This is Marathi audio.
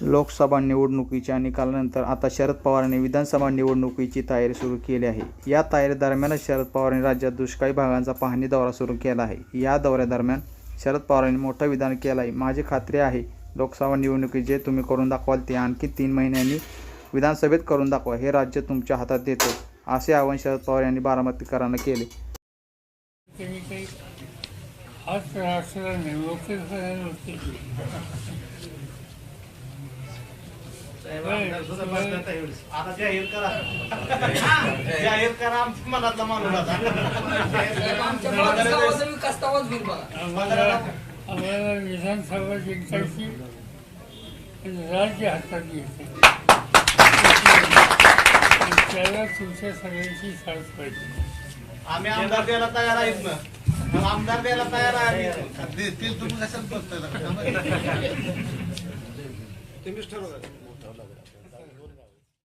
लोकसभा निवडणुकीच्या निकालानंतर आता शरद पवारांनी विधानसभा निवडणुकीची तयारी सुरू केली आहे. या तयारी दरम्यानच शरद पवारांनी राज्यात दुष्काळी भागांचा पाहणी दौरा सुरू केला आहे. या दौऱ्यादरम्यान शरद पवारांनी मोठं विधान केलं आहे माझी खात्री आहे लोकसभा निवडणुकीत जे तुम्ही करून दाखवाल ते आणखी तीन महिन्यांनी विधानसभेत करून दाखवा. हे राज्य तुमच्या हातात देतो असे आवाहन शरद पवार यांनी बारामतीकरांना केले. निवडणुकीत आता जाहीर करा जाहीर करा आमच्या मनातला माणूस आता आम्हाला विधानसभा जिंकायची राज्य हातात घ्यायचं त्याला तुमच्या सगळ्यांची साथ पाहिजे आम्ही आमदार द्यायला तयार आहेत ना. आमदार द्यायला तयार आहे. तुम्ही कशाला No, la de la